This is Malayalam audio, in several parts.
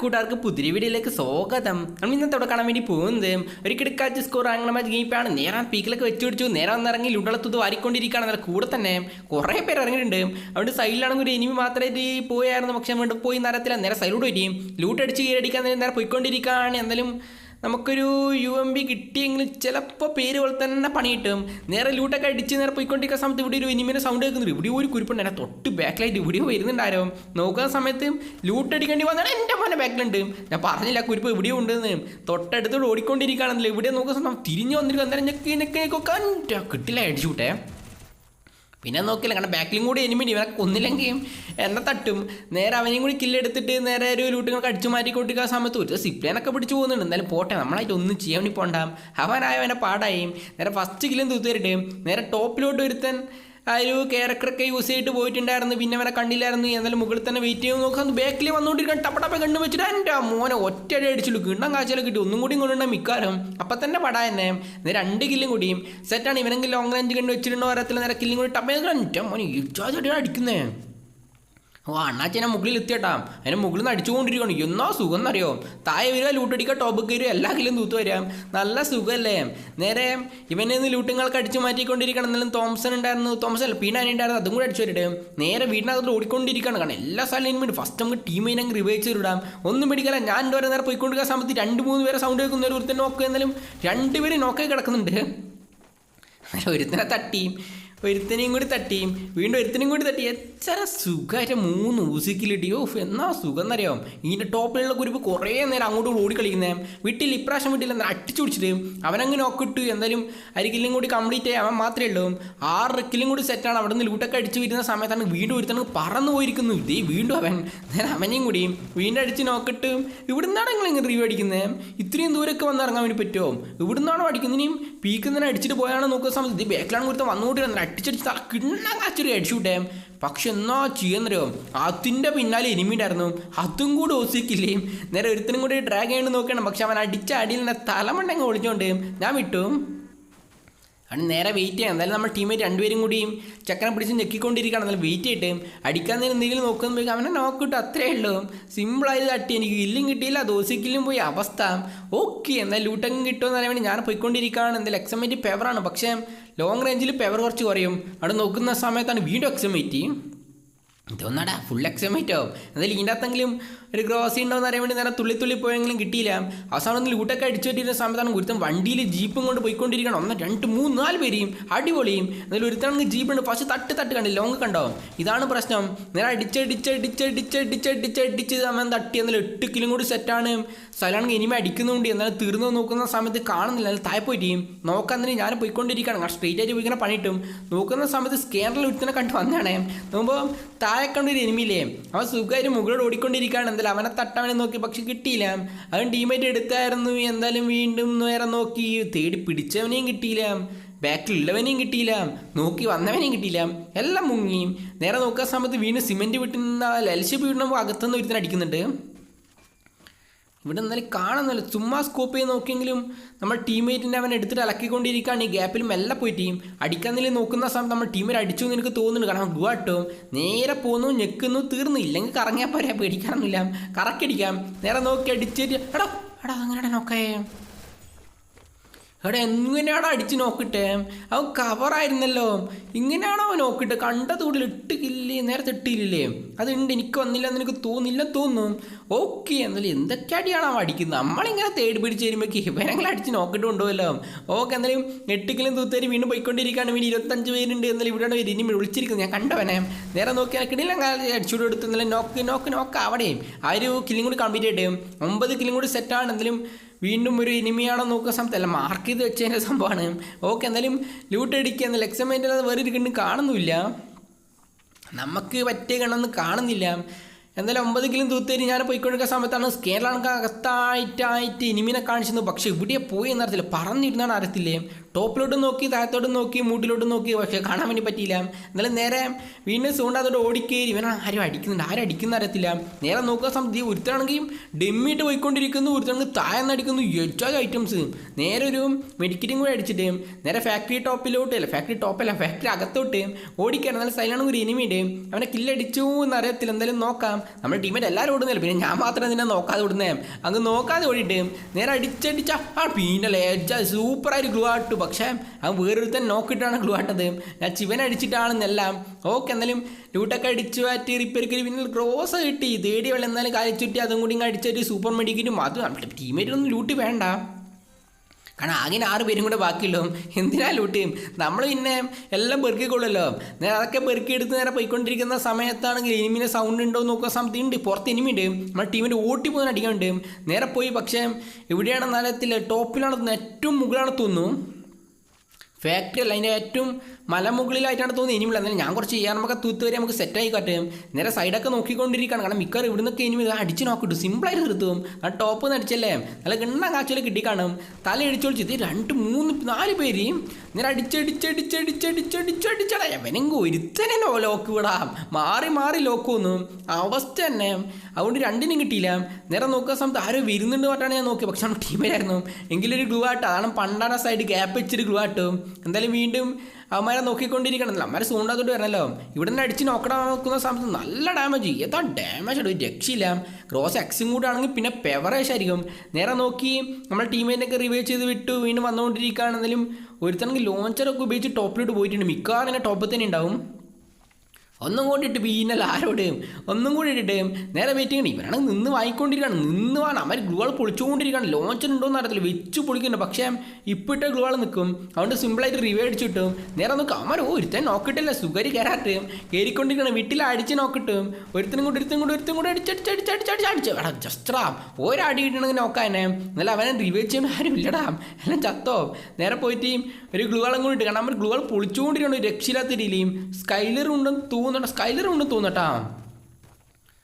കൂട്ടുകാർക്ക് പുതിരി വീഡിയോയിലേക്ക് സ്വാഗതം. നമ്മൾ അവിടെ കാണാൻ വേണ്ടി പോകുന്നത് ഒരു കിടക്കാച്ച് സ്കോർ അങ്ങനെ മാച്ച് ഗെയിപ്പാണ് നേരെ പീക്കിലൊക്കെ വെച്ച് പിടിച്ചു. നേരെ വന്നിറങ്ങി ലുണ്ടളത്തത് വാരിക്കൊണ്ടിരിക്കുകയാണ്. അതിൽ കൂടെ തന്നെ കുറേ പേര് ഇറങ്ങിയിട്ടുണ്ട്. അവിടെ സൈഡിലാണെങ്കിൽ ഒരു എനിമി മാത്രമായിട്ട് പോയായിരുന്നു. പക്ഷെ വീണ്ടും പോയി നരത്തില്ല നേരെ സൈഡിലൂടെ വരും ലൂട്ട് അടിച്ച് കീഴടിക്കാൻ നേരെ പോയിക്കൊണ്ടിരിക്കുകയാണ്. എന്തായാലും നമുക്കൊരു യു എം ബി കിട്ടിയെങ്കിൽ ചിലപ്പോൾ പേര് പോലെ തന്നെ പണി കിട്ടും. നേരെ ലൂട്ടൊക്കെ അടിച്ച് നേരെ പോയിക്കൊണ്ടിരിക്കുന്ന സമയത്ത് ഇവിടെ ഒരു ഇനിമിനെ സൗണ്ട് കേൾക്കുന്നുണ്ട്. ഇവിടെ ഒരു കുരുപ്പുണ്ട്. എന്നെ തൊട്ട് ബാക്കിലായിട്ട് ഇവിടെ വരുന്നുണ്ടാരോ? നോക്കുന്ന സമയത്ത് ലൂട്ട് അടിക്കേണ്ടി വന്നാൽ എന്റെ മോനെ ബാക്കിലുണ്ട് ഞാൻ പറഞ്ഞില്ല കുരുപ്പ് ഇവിടെ ഉണ്ടെന്ന്. തൊട്ടടുത്തോട് ഓടിക്കൊണ്ടിരിക്കുകയാണെന്നില്ല. ഇവിടെ നോക്കുന്ന സമയം തിരിഞ്ഞു വന്നിരിക്കും അന്നേരം ഞെക്കി ഞെക്കി ഞെക്കൊക്കെ കിട്ടില്ല അടിച്ചുവിട്ടെ പിന്നെ നോക്കില്ല കാരണം ബാക്കിലും കൂടി എനിമിണ്ട് ഇവനെ കൊന്നില്ലെങ്കിൽ എന്നെ തട്ടും. നേരെ അവനെയും കൂടി കില്ലെടുത്തിട്ട് നേരെ ഒരു ലൂട്ടുകൾക്ക് അടിച്ചു മാറ്റിക്കൊണ്ടിരിക്കുന്ന സമയത്ത് ഒരു സിപ്ലേനൊക്കെ പിടിച്ചു പോകുന്നുണ്ട്. എന്തായാലും പോട്ടെ നമ്മളായിട്ട് ഒന്നും ചെയ്യാൻ വേണ്ടി പോണ്ടാം. അവനായ അവനെ പാടായി. നേരെ ഫസ്റ്റ് കില്ലും തൂത്തിട്ട് നേരെ ടോപ്പിലോട്ട് ഒരുത്തൻ ആ ഒരു ക്യാരക്ടറൊക്കെ യൂസ് ചെയ്തിട്ട് പോയിട്ടുണ്ടായിരുന്നു. പിന്നെ അവനെ കണ്ടില്ലായിരുന്നു. എന്നാലും മുകളിൽ തന്നെ വെയിറ്റ് ചെയ്ത് നോക്കാം. ബാക്കിൽ വന്നുകൊണ്ടിരിക്കാൻ ടപ്പടപ്പ കണ്ടു വെച്ചിട്ട് എന്റെ മോനെ ഒറ്റയടി അടിച്ചുള്ളൂ കിണ്ണം കാഴ്ചയിൽ കിട്ടി. ഒന്നും കൂടി കൊണ്ടുണ്ടാകും മിക്കാലും അപ്പം തന്നെ പടാ നേരെ രണ്ട് കില്ലും കൂടിയും സെറ്റാണ് ഇവനെങ്കിൽ ലോങ് റേഞ്ച് കണ്ടു വെച്ചിട്ടുണ്ടോ? അറിയത്തില്ല നേരെ കില്ലും കൂടി. ടപ്പേ മോനെ ഇച്ചാച്ചടിയാണ് അടിക്കുന്നേ. ഓ അണ്ണാച്ചനെ മുകളിൽ എത്തിയട്ടാ അതിനെ മുകളിൽ നിന്ന് അടിച്ചുകൊണ്ടിരിക്കണം എന്നോ സുഖം എന്നറിയോ താഴെ വരിക ലൂട്ടടിക്കുക ടോപ്പ് കയറുക എല്ലാ കിലും തൂത്ത് വരാം നല്ല സുഖമല്ലേ? നേരെ ഇവനെ നിന്ന് ലൂട്ടുങ്ങൾക്ക് അടിച്ചു മാറ്റിക്കൊണ്ടിരിക്കണം എന്നാലും തോംസൺ ഉണ്ടായിരുന്നു. തോംസൺ അല്ല പീനാനി ഉണ്ടായിരുന്നു. അതും കൂടി അടിച്ചു വരട്ടെ. നേരെ വീടിനകത്ത് ഓടിക്കൊണ്ടിരിക്കണം കാരണം എല്ലാ സ്ഥലം വേണ്ടി ഫസ്റ്റ് നമുക്ക് ടീമിനെ അങ്ങ് റിവേഴ്സ് ഒന്നും പിടിക്കില്ല. ഞാൻ എന്റെ നേരെ പോയിക്കൊണ്ടിരിക്കുന്ന സമയത്ത് രണ്ട് മൂന്ന് പേരെ സൗണ്ട് കേൾക്കുന്ന ഒരു ഒരുത്തൻ നോക്കുക എന്നാലും രണ്ടുപേരും നോക്കേ കിടക്കുന്നുണ്ട്. ഒരുത്തനെ തട്ടിയും ഒരുത്തനെയും കൂടി തട്ടിയും വീണ്ടും ഒരുത്തനെയും കൂടി തട്ടി. എത്ര സുഖമായിട്ട് മൂന്ന് ഊസിക്കിലിട്ടി ഓഫ് എന്നാ സുഖം എന്നറിയാം ഇതിന്റെ ടോപ്പിലുള്ള കുരുപ്പ് കുറേ നേരം അങ്ങോട്ട് ഓടി കളിക്കുന്നേ. വീട്ടിൽ ഇപ്രാവശ്യം വീട്ടിൽ എന്താ അടിച്ചു പിടിച്ചിട്ട് അവനങ്ങ് നോക്കിട്ട് എന്തായാലും അരിക്കില്ലും കൂടി കംപ്ലീറ്റ് ആയി. അവൻ മാത്രമേ ഉള്ളൂ. ആറ് റിക്കിലും കൂടി സെറ്റാണ് അവിടെ നിന്ന് ലൂട്ടൊക്കെ അടിച്ച് വരുന്ന സമയത്താണ് വീണ്ടും ഒരുത്തനങ്ങ് പറന്നു പോയിരിക്കുന്നു. ഇതേ വീണ്ടും അവൻ. നേരെ അവനെയും കൂടി വീണ്ടും അടിച്ച് നോക്കിട്ട് ഇവിടുന്നാണ് നിങ്ങൾ ഇങ്ങനെ റിവ്യൂ അടിക്കുന്നത് ഇത്രയും ദൂരമൊക്കെ വന്ന് ഇറങ്ങാൻ വേണ്ടി പറ്റുമോ? ഇവിടുന്നാണോ അടിക്കുന്നതിനും പീക്കുന്നതിനെ അടിച്ചിട്ട് പോയാണോ നോക്കുന്ന സമയത്ത് ഇത് ബാക്കിലാണ് കൊടുത്ത വന്നുകൊണ്ടിരുന്നത്? അടിച്ചടിച്ച് തല കിണ്ണ കാച്ചൊരു അടിച്ചുവിട്ടേ പക്ഷെ എന്നാ ചെയ്യുന്നറിയോ? അതിന്റെ പിന്നാലെ എനിമിണ്ടായിരുന്നു അതും കൂടി ഓസിക്കില്ലേ? നേരെ ഒരുത്തനും കൂടി ഡ്രാഗ് ചെയ്യണ്ട് നോക്കണം പക്ഷെ അവൻ അടിച്ച അടിയിൽ നിന്ന് തലമണ്ടങ്ങ് ഒളിച്ചോണ്ട് ഞാൻ വിട്ടു. അവന് നേരെ വെയിറ്റ് ചെയ്യാം എന്തായാലും നമ്മൾ ടീമേറ്റ് രണ്ടുപേരും കൂടിയും ചക്രം പിടിച്ച് ഞെക്കിക്കൊണ്ടിരിക്കുകയാണ്. എന്നാലും വെയിറ്റ് ചെയ്തിട്ട് അടിക്കാൻ നേരം എന്തെങ്കിലും നോക്കുമ്പോഴേക്കും അവനെ നോക്കിട്ട് അത്രേ ഉള്ളൂ. സിമ്പിളായത് തട്ടി. എനിക്ക് ഇല്ലും കിട്ടിയില്ല. ദോശക്കില്ലും പോയി അവസ്ഥ. ഓക്കെ എന്തായാലും ലൂട്ടങ്ങും കിട്ടുമെന്ന് അറിയാൻ വേണ്ടി ഞാൻ പോയിക്കൊണ്ടിരിക്കുകയാണ്. എന്തായാലും എക്സമേറ്റ് പെവറാണ് പക്ഷേ ലോങ് റേഞ്ചിൽ പെവർ കുറച്ച് കുറയും. അവിടെ നോക്കുന്ന സമയത്താണ് വീണ്ടും എക്സമേറ്റ് ഇതൊന്നാടാ ഫുൾ എക്സമേറ്റ് ആവും. എന്തായാലും ഇതിന്റെ അകത്തെങ്കിലും ഒരു ഗ്രോസി ഉണ്ടോയെന്ന് അറിയാൻ വേണ്ടി നേരെ തുള്ളി തുള്ളി പോയെങ്കിലും കിട്ടിയില്ല. അവസാനം ഒന്ന് ലൂട്ടൊക്കെ അടിച്ചു പറ്റിയിരുന്ന സമയത്താണ് ഒരുത്തൻ വണ്ടിയിൽ ജീപ്പും കൊണ്ട് പോയിക്കൊണ്ടിരിക്കണം. ഒന്ന് രണ്ട് മൂന്ന് നാല് പേരെയും അടിപൊളിയും. എന്നാലും ഒരുത്തണെങ്കിൽ ജീപ്പുണ്ട് പക്ഷേ തട്ട് തട്ട് കണ്ടില്ല. ലോങ് കണ്ടോ ഇതാണ് പ്രശ്നം. നേരെ അടിച്ചടിച്ച് അടിച്ചടിച്ച് അടിച്ചടിച്ച് അടിച്ച് സമയം തട്ടി. എന്നാലും എട്ട് കിലും കൂടി സെറ്റാണ് സ്ഥലമാണെങ്കിൽ ഇനിമേ അടിക്കുന്നുണ്ട്. എന്നാലും തീർന്നു നോക്കുന്ന സമയത്ത് കാണുന്നില്ല. എന്നാൽ താഴെ പോയിട്ട് നോക്കാൻ തന്നെ ഞാൻ പോയിക്കൊണ്ടിരിക്കുകയാണ്. കാരണം സ്ട്രെയിറ്റ് ആയിട്ട് പോയിങ്ങനെ പണിയിട്ടും. നോക്കുന്ന സമയത്ത് സ്കാനറിൽ ഒരുത്തനെ കണ്ട് വന്നതാണ്. നോക്കുമ്പോൾ താഴെ കണ്ടൊരു എനിമിയില്ലേ അവൻ സുഖമായിട്ട് മുകളിൽ ഓടിക്കൊണ്ടിരിക്കുകയാണ്. എന്തായാലും അവനെ തട്ടവനെ നോക്കി പക്ഷെ കിട്ടിയില്ല. അവൻ ടീമേറ്റ് എടുത്തായിരുന്നു. എന്തായാലും വീണ്ടും നേരെ നോക്കി. തേടി പിടിച്ചവനെയും കിട്ടിയില്ല. ബാക്കിലുള്ളവനെയും കിട്ടിയില്ല. നോക്കി വന്നവനെയും കിട്ടിയില്ല. എല്ലാം മുങ്ങി. നേരെ നോക്കാൻ സമയത്ത് വീണ്ടും സിമെന്റ് വിട്ടുന്ന ലൽശ വീണ്ടും അകത്തുനിന്ന് ഒരുത്തനെ അടിക്കുന്നുണ്ട്. ഇവിടെ എന്നാലും കാണുന്നില്ല ചുമ്മാ സ്കോപ്പ് ചെയ്ത് നോക്കിയെങ്കിലും നമ്മൾ ടീമേറ്റിന്റെ അവൻ എടുത്തിട്ട് അലക്കിക്കൊണ്ടിരിക്കുകയാണ്. ഈ ഗ്യാപ്പിൽ മെല്ലെ പോയി ടീം അടിക്കാന്നില്ല നോക്കുന്ന സമയത്ത് നമ്മൾ ടീമിൽ അടിച്ചു എന്ന് എനിക്ക് തോന്നുന്നുണ്ട്. കാരണം ഗുവാട്ടും നേരെ പോകുന്നു ഞെക്കുന്നു തീർന്നു. ഇല്ലെങ്കിൽ കറങ്ങിയാൽ പോരാ. പേടിക്കാറൊന്നുമില്ല കറക്കടിക്കാം നേരെ നോക്കി അടിച്ചിട്ട് എടാ എടാ അങ്ങനെ നോക്കേ. എടാ എങ്ങനെയാണോ അടിച്ച് നോക്കിട്ടെ? അവൻ കവറായിരുന്നല്ലോ ഇങ്ങനെയാണോ അവൻ നോക്കിട്ട്? കണ്ട തൂടിൽ ഇട്ടില്ലേ നേരത്തെ ഇട്ടില്ലേ? അതുണ്ട് എനിക്ക് വന്നില്ല എന്ന് എനിക്ക് തോന്നില്ല തോന്നും. ഓക്കെ എന്നാലും എന്തൊക്കെ അടിയാണ് അവൻ അടിക്കുന്നത്? നമ്മളിങ്ങനെ തേടി പിടിച്ച് വരുമ്പോഴേക്ക് ഇവനങ്ങളെ അടിച്ച് നോക്കിട്ട് കൊണ്ടുപോകല്ലോ? ഓക്കെ എന്നാലും എട്ടിക്കലും തൂത്തേരി വീണ്ടും പോയിക്കൊണ്ടിരിക്കുകയാണ്. വീണ്ടും ഇരുപത്തഞ്ച് പേരുണ്ട് എന്നാലും ഇവിടെ വരും ഇനി വിളിച്ചിരിക്കുന്നത്. ഞാൻ കണ്ടവനെ. നേരെ നോക്കിയാൽ കിടില്ല അടിച്ചുകൂടി എടുത്തു എന്നാലും നോക്ക് നോക്ക് നോക്ക് അവിടെയും ആ ഒരു കില്ലും കൂടി കംപ്ലീറ്റ് ആയിട്ട്. ഒമ്പത് കില്ലും കൂടി സെറ്റാണ് എന്തായാലും വീണ്ടും ഒരു ഇനിമിയാണോ നോക്കുന്ന സമയത്തല്ല മാർക്ക് ചെയ്ത് വെച്ചതിന്റെ സംഭവമാണ്. ഓക്കെ എന്തായാലും ലൂട്ട് അടിക്കുക എന്നാലും എക്സമൈന്റ് അത് വേറെ ഒരു കണ്ണ് കാണുന്നില്ല നമുക്ക് പറ്റിയ കണ്ണൊന്നും കാണുന്നില്ല. എന്തായാലും ഒമ്പത് കിലും തൂത്തേരി ഞാൻ പോയിക്കൊണ്ടിരിക്കുന്ന സമയത്താണ് കേരളക്കകത്തായിട്ടായിട്ട് ഇനിമിനെ കാണിച്ചിരുന്നു പക്ഷേ ഇവിടെ പോയി എന്നറിയത്തില്ല പറഞ്ഞിരുന്നാണ് അറിയത്തില്ലേ? ടോപ്പിലോട്ട് നോക്കി താഴത്തോട്ട് നോക്കി മൂട്ടിലോട്ട് നോക്കി പക്ഷേ കാണാൻ വേണ്ടി പറ്റിയില്ല. എന്നാലും നേരെ വീണ്ടും സൂണ്ടാത്തോട്ട് ഓടിക്കേറി. ഇവൻ ആരും അടിക്കുന്നുണ്ട്. ആരും അടിക്കുന്ന അറിയത്തില്ല. നേരെ നോക്കുക സമയത്ത് ഒരുത്തരാണെങ്കിൽ ഡെമ്മിയിട്ട് പോയിക്കൊണ്ടിരിക്കുന്നു. ഒരുത്തരാണെങ്കിൽ താഴെന്ന് അടിക്കുന്നു. എച്ചാൽ ഐറ്റംസ് നേരെ ഒരു മെഡിക്കറ്റും കൂടെ അടിച്ചിട്ട് നേരെ ഫാക്ടറി ടോപ്പിലോട്ട് അല്ല ഫാക്ടറി ടോപ്പല്ല ഫാക്ടറി അകത്തോട്ട് ഓടിക്കാൻ നല്ല സൈലാണ് ഒരു ഇനിമിയുണ്ട് അവനെ കില്ലടിച്ചു എന്ന് അറിയത്തില്ല. എന്തായാലും നോക്കാം. നമ്മുടെ ടീമിന്റെ എല്ലാവരും ഓടുന്നില്ല പിന്നെ ഞാൻ മാത്രം തന്നെ നോക്കാതെ ഓടുന്നേ? അങ്ങ് നോക്കാതെ ഓടിയിട്ട് നേരെ അടിച്ചടിച്ച ആ പിന്നെ ലേജ സൂപ്പറായിട്ട് ഗ്ലൂ ആട്ടു പക്ഷേ അവൻ വേറൊരുത്തൻ നോക്കിയിട്ടാണ് ഗ്ലൂ ആട്ടത് ഞാൻ ചിവൻ അടിച്ചിട്ടാണെന്നെല്ലാം. ഓക്കെ എന്തായാലും ലൂട്ടൊക്കെ അടിച്ചു മാറ്റി റിപ്പയർക്ക് പിന്നെ ക്രോസ് കിട്ടി. തേടി വെള്ളം എന്നാലും കാലിച്ചുറ്റി അതും കൂടി അടിച്ചൊരു സൂപ്പർ മെഡിക്കറ്റും അത് നമ്മുടെ ടീമേറ്റൊന്നും ലൂട്ട് വേണ്ട. കാരണം ആകെ ആറ് പേരും കൂടെ ബാക്കിയുള്ളൂ. എന്തിനാ ലൂട്ടിയും നമ്മൾ പിന്നെ എല്ലാം പെറുക്കിക്കൊള്ളുമല്ലോ നേരെ അതൊക്കെ പെറുക്കിയെടുത്ത് നേരെ പോയിക്കൊണ്ടിരിക്കുന്ന സമയത്താണെങ്കിൽ എനിമിനെ സൗണ്ട് ഉണ്ടോ എന്ന് നോക്കുന്ന സമയത്ത് ഉണ്ട്. പുറത്ത് എനിമി ഉണ്ട്. നമ്മുടെ ടീമിന്റെ ഓട്ടി പോകുന്ന അടിക്കാനുണ്ട് നേരെ പോയി പക്ഷേ എവിടെയാണ് നല്ലത്തില്ല ടോപ്പിലാണ് ഏറ്റവും മുകളിലാണ് തോന്നുന്നു. ഫാക്ടറി അല്ല അതിന്റെ ഏറ്റവും മലമുകളിലായിട്ടാണ് തോന്നുന്നത് ഇനിമില്ല എന്നാലും ഞാൻ കുറച്ച് ചെയ്യാൻ നമുക്ക് തൂത്ത് വരെ നമുക്ക് സെറ്റായി കാട്ടും. നേരെ സൈഡൊക്കെ നോക്കിക്കൊണ്ടിരിക്കുകയാണ്. കാരണം മിക്കവാറും ഇവിടുന്നൊക്കെ ഇത് അടിച്ച് നോക്കിട്ടു സിമ്പിളായിട്ട് നിർത്തും. ആ ടോപ്പ് നിന്ന് അടിച്ചല്ലേ? നല്ല ഗണ്ണ കാച്ചിൽ കിട്ടിക്കാണും തല അടിച്ചൊളിച്ച് ഇത് രണ്ട് മൂന്ന് നാല് പേര് നേരെ അടിച്ചടിച്ചടിച്ചടിച്ചടിച്ചടിച്ചടിച്ചടാ എവനെങ്കിൽ ഒരുത്തനെ ലോക്ക് വിടാം മാറി മാറി ലോക്ക് ഒന്നും അവസ്ഥ തന്നെ അതുകൊണ്ട് രണ്ടിനും കിട്ടിയില്ല. നേരെ നോക്കുന്ന സമയത്ത് ആരോ വരുന്നുണ്ട് പറഞ്ഞാണ് ഞാൻ നോക്കിയത്. പക്ഷെ നമ്മുടെ ടീമിലായിരുന്നു എങ്കിലൊരു ഗ്ലൂ ആട്ടോ അതാണ് പണ്ടാണ് സൈഡ് ഗ്യാപ്പ് വെച്ചിട്ട് ഗ്ലൂ ആട്ടും എന്തായാലും വീണ്ടും അവന്മാരെ നോക്കിക്കൊണ്ടിരിക്കണം. അമ്മമാരെ സൂണ്ടാത്തോട്ട് വരണല്ലോ. ഇവിടെ നിന്ന് അടിച്ച് നോക്കണം നോക്കുന്ന സമയത്ത് നല്ല ഡാമേജ് ഏതാ ഡാമേജ് ഒരു രക്ഷയില്ല. ക്രോസ് എക്സും കൂടെ ആണെങ്കിൽ പിന്നെ പെവറേഷ് ആയിരിക്കും. നേരെ നോക്കി നമ്മുടെ ടീമേറ്റിനൊക്കെ റിവൈവ് ചെയ്ത് വിട്ടു. വീണ്ടും വന്നുകൊണ്ടിരിക്കുകയാണെന്നാലും ഒരുത്തണെങ്കിൽ ലോഞ്ചറൊക്കെ ഉപയോഗിച്ച് ടോപ്പിലോട്ട് പോയിട്ടുണ്ട്. മിക്കവാറും തന്നെ ടോപ്പിൽ തന്നെ ഉണ്ടാവും. ഒന്നും കൂടി ഇട്ട് പിന്നെ ആരോടെയും? ഒന്നും കൂടി ഇട്ടിട്ടേയും നേരെ വെയിറ്റ് ചെയ്യണം. ഇവരാണെങ്കിൽ നിന്ന് വാങ്ങിക്കൊണ്ടിരിക്കുകയാണ് നിന്ന് വേണം അവർ ഗ്ലൂകൾ പൊളിച്ചുകൊണ്ടിരിക്കുകയാണ് ലോഞ്ചർ ഉണ്ടോ എന്ന് അറിയത്തില്ല. വെച്ച് പൊളിക്കുന്നുണ്ട്. പക്ഷേ ഇപ്പോൾ ഇട്ട ഗ്ലൂകൾ നിൽക്കും. അതുകൊണ്ട് സിമ്പിളായിട്ട് റിവേ അടിച്ചു കിട്ടും നേരെ നോക്കും അമ്മ ഒരുത്തൻ നോക്കിട്ടില്ല. സുഗരി കയറാട്ടും കയറിക്കൊണ്ടിരിക്കണം വീട്ടിൽ അടിച്ച് നോക്കിട്ടും ഒരുത്തനും കൂടി ഒരുത്തനും കൂടി ഒരുത്തനും കൂടി അടിച്ചടിച്ച് അടിച്ച് അടിച്ച് എടാ ജസ്റ്റാ ഒരടി കിട്ടണമെങ്കിൽ നോക്കാനെ എന്നാലും അവനെ റിവേ ചെയ്യാൻ ആരും ഇല്ലടാ. എല്ലാം ചത്തോ. നേരെ പോയിട്ട് ഒരു ഗ്ലൂകളും കൂടി ഇട്ട് കാരണം അവർ ഗ്ലൂകൾ പൊളിച്ചുകൊണ്ടിരിക്കണം രക്ഷയില്ലാത്ത രീതിയിലും സ്കൈലർ ഉണ്ടെന്ന് തോന്നണ്ട സ്കൈലർ ഉണ്ട് തോന്നട്ടാ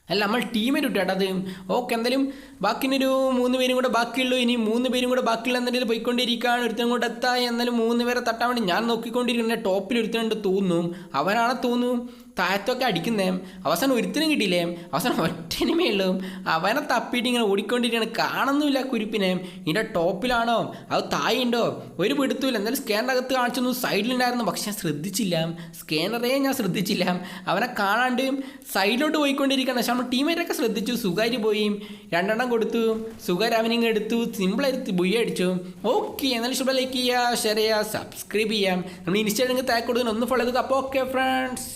അല്ല നമ്മൾ ടീമിൽ ഇട്ടാ അത്. ഓക്കെ എന്തായാലും ബാക്കിനൊരു മൂന്ന് പേരും കൂടെ ബാക്കിയുള്ളൂ. ഇനി മൂന്ന് പേരും കൂടെ ബാക്കിയുള്ള എന്തെങ്കിലും പോയിക്കൊണ്ടിരിക്കുകയാണ്. ഒരുത്തൻ കൂടെ എത്താൻ എന്നാലും മൂന്ന് പേരെ തട്ടാൻ വേണ്ടി ഞാൻ നോക്കിക്കൊണ്ടിരിക്കുന്ന ടോപ്പിൽ ഒരുത്തനുണ്ട് തോന്നും അവനാണ് തോന്നും താഴത്തൊക്കെ അടിക്കുന്നേ. അവസാനം ഒരുത്തനും കിട്ടിയില്ലേ? അവസാനം ഒറ്റനിമേ ഉള്ളൂ അവനെ തപ്പിയിട്ട് ഇങ്ങനെ ഓടിക്കൊണ്ടിരിക്കുകയാണ്. കാണുന്നുമില്ല കുരിപ്പിനെ. ഇതിന്റെ ടോപ്പിലാണോ? അത് തായുണ്ടോ ഒരു പിടുത്തുമില്ല എന്തായാലും സ്കാനറിന്റെ അകത്ത് കാണിച്ചൊന്നും സൈഡിലുണ്ടായിരുന്നു. പക്ഷെ ഞാൻ ശ്രദ്ധിച്ചില്ല. സ്കാനറേ ഞാൻ ശ്രദ്ധിച്ചില്ല. അവനെ കാണാണ്ട് സൈഡിലോട്ട് പോയിക്കൊണ്ടിരിക്കുകയാണ്. പക്ഷെ നമ്മൾ ടീമേറ്റൊക്കെ ശ്രദ്ധിച്ചു. സുഖാരി പോയി. രണ്ടെണ്ണം കൊടുത്തു സുഖാരി അവനിങ്ങ് എടുത്തു സിമ്പിളായിട്ട് ബുയ്യ അടിച്ചു. ഓക്കെ എന്നാലും ഇഷ്ടം ലൈക്ക് ചെയ്യുക ഷെയർ ചെയ്യുക സബ്സ്ക്രൈബ് ചെയ്യാം നമ്മൾ ഇൻസ്റ്റാഗ്രാമിൽ താഴെ കൊടുക്കുന്ന ഒന്ന് ഫോളോ ചെയ്തു അപ്പോൾ ഓക്കെ ഫ്രണ്ട്സ്